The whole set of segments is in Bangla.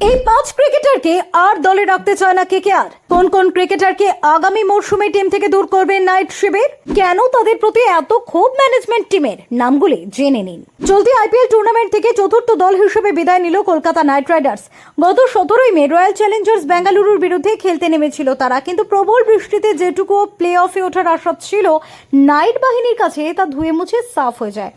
এই পাঁচ ক্রিকেটারকে আর দলে রাখতে চায় না কে কেকেআর কোন কোন ক্রিকেটারকে আগামী মরশুমে টিম থেকে দূর করবে নাইট শিবির? কেন তাদের প্রতি এত ক্ষোভ ম্যানেজমেন্ট টিমের? নামগুলি জেনে নিন। চলতি আইপিএল টুর্নামেন্ট থেকে চতুর্থ দল হিসেবে বিদায় নিল কলকাতা নাইট রাইডার্স। গত সতেরোই মে রয়্যাল চ্যালেঞ্জার্স বেঙ্গালুরুর বিরুদ্ধে খেলতে নেমেছিল তারা, কিন্তু প্রবল বৃষ্টিতে যেটুকু প্লে অফে ওঠার আশা ছিল, নাইট বাহিনীর কাছে তা ধুয়ে মুছে সাফ হয়ে যায়।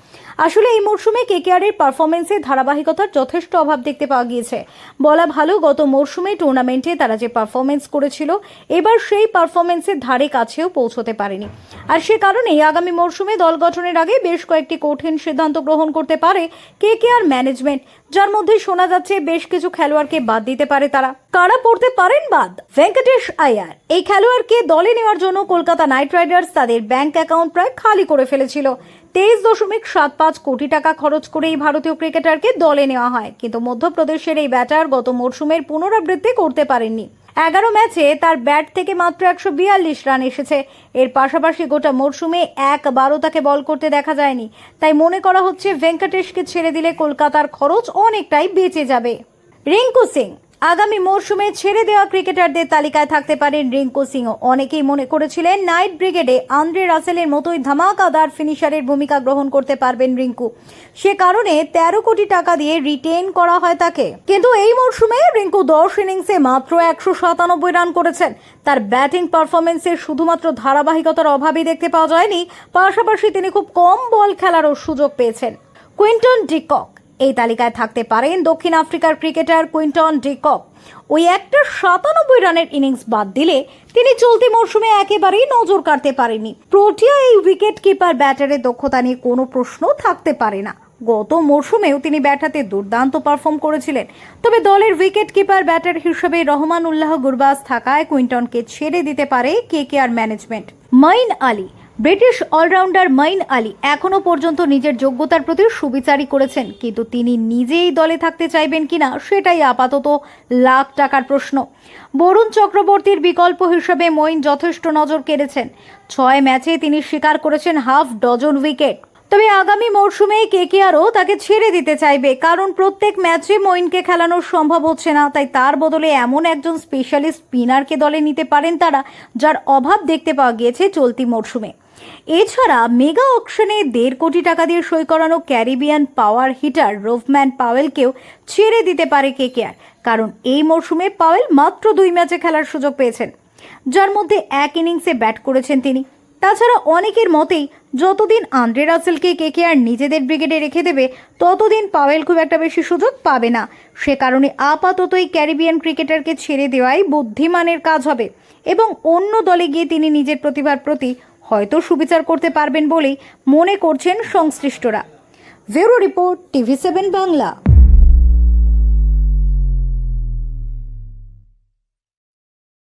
আসলে এই মরশুমে কেকেআরের পারফরমেন্সে ধারাবাহিকতার যথেষ্ট অভাব দেখতে পাওয়া গিয়েছে। বলা ভালো, গত মরশুমে টুর্নামেন্টে তারা যে পারফরমেন্স করেছিল, এবার সেই পারফরমেন্সের ধারে কাছেও পৌঁছতে পারেনি। আর সে কারণেই আগামী মরশুমে দল গঠনের আগে বেশ কয়েকটি কঠিন সিদ্ধান্ত গ্রহণ করতে পারে কে কে আর ম্যানেজমেন্ট যার মধ্যে শোনা যাচ্ছে বেশ কিছু খেলোয়াড়কে বাদ দিতে পারে তারা। কারা পড়তে পারেন বাদ? ভেঙ্কটেশ আয়ার। এই খেলোয়াড়কে দলে নেওয়ার জন্য কলকাতা নাইট রাইডার্স তাদের ব্যাংক অ্যাকাউন্ট প্রায় খালি করে ফেলেছিল। তেইশ দশমিক সাত পাঁচ কোটি টাকা খরচ করে এই ভারতীয় ক্রিকেটারকে দলে নেওয়া হয়। কিন্তু মধ্যপ্রদেশের এই ব্যাটার গত মরশুমের পুনরাবৃত্তি করতে পারেননি। এগারো ম্যাচে তার ব্যাট থেকে মাত্র একশো বিয়াল্লিশ রান এসেছে। এর পাশাপাশি গোটা মরশুমে একবারও তাকে বল করতে দেখা যায়নি। তাই মনে করা হচ্ছে, ভেঙ্কটেশকে ছেড়ে দিলে কলকাতার খরচ অনেকটাই বেঁচে যাবে। রিঙ্কু সিং আগামী মরশুমে ছেড়ে দেওয়া ক্রিকেটারদের তালিকায় থাকতে পারেন রিঙ্কু সিংও অনেকেই মনে করেছিলেন নাইট ব্রিগেডে আন্দ্রে রাসেলের মতোই ধামাকাদার ফিনিশারের ভূমিকা গ্রহণ করতে পারবেন রিঙ্কু। সে কারণে তেরো কোটি টাকা দিয়ে রিটেন করা হয় তাকে। কিন্তু এই মরশুমে রিঙ্কু দশ ইনিংসে মাত্র একশো সাতানব্বই রান করেছেন। তার ব্যাটিং পারফরমেন্সের শুধুমাত্র ধারাবাহিকতার অভাবই দেখতে পাওয়া যায়নি। পাশাপাশি তিনি খুব কম বল খেলারও সুযোগ পেয়েছেন। কুইন্টন ডিকক এই তালিকায় থাকতে পারেন দক্ষিণ আফ্রিকার ক্রিকেটার কুইন্টন ডিকক ওই একটা সাতানব্বই রানের ইনিংস বাদ দিলে তিনি চলতি মরশুমে একেবারেই নজর কাটতে পারেনি প্রোটিয়া এই উইকেট কিপার ব্যাটারের দক্ষতা নিয়ে কোনো প্রশ্ন থাকতে পারে না। গত মরশুমেও তিনি ব্যাটাতে দুর্দান্ত পারফর্ম করেছিলেন। তবে দলের উইকেট কিপার ব্যাটার হিসেবে রহমান উল্লাহ গুরবাজ থাকায় কুইন্টনকে ছেড়ে দিতে পারে K K R management. Moeen Ali British allrounder Moeen Ali এখনও পর্যন্ত নিজের যোগ্যতার প্রতি সুবিচারই করেছেন, কিন্তু তিনি নিজেই দলে থাকতে চাইবেন কিনা সেটাই আপাতত লাখ টাকার প্রশ্ন। বরুণ চক্রবর্তীর বিকল্প হিসেবে মইন যথেষ্ট নজর কেড়েছেন। ছয় ম্যাচে তিনি স্বীকার করেছেন হাফ ডজন উইকেট। তবে আগামী মরশুমে কেকেআরও তাকে ছেড়ে দিতে চাইবে, কারণ প্রত্যেক ম্যাচে মইনকে খেলানো সম্ভব হচ্ছে না, তাই তার বদলে এমন একজন স্পেশালিস্ট স্পিনারকে দলে নিতে পারেন তারা, যার অভাব দেখতে পাওয়া গিয়েছে চলতি মরশুমে। এছাড়া মেগা অকশনে দেড় কোটি টাকা দিয়ে সই করানো ক্যারিবিয়ান পাওয়ার হিটার রোভম্যান পাওয়েলকেও ছেড়ে দিতে পারে কেকেআর, কারণ এই মরশুমে পাওয়েল মাত্র দুই ম্যাচে খেলার সুযোগ পেয়েছেন। যার মধ্যে এক ইনিংসে ব্যাট করেছেন তিনি। তাছাড়া অনেকের মতেই যতদিন আন্দ্রে রাসেলকে কেকেআর নিজেদের ব্রিগেডে রেখে দেবে, ততদিন পাওয়েল খুব একটা বেশি সুযোগ পাবে না। সে কারণে আপাতত এই ক্যারিবিয়ান ক্রিকেটারকে ছেড়ে দেওয়াই বুদ্ধিমানের কাজ হবে এবং অন্য দলে গিয়ে তিনি নিজের প্রতিভার প্রতি হয়তো সুবিচার করতে পারবেন বলেই মনে করছেন সংশ্লিষ্টরা। Bureau report TV seven Bangla.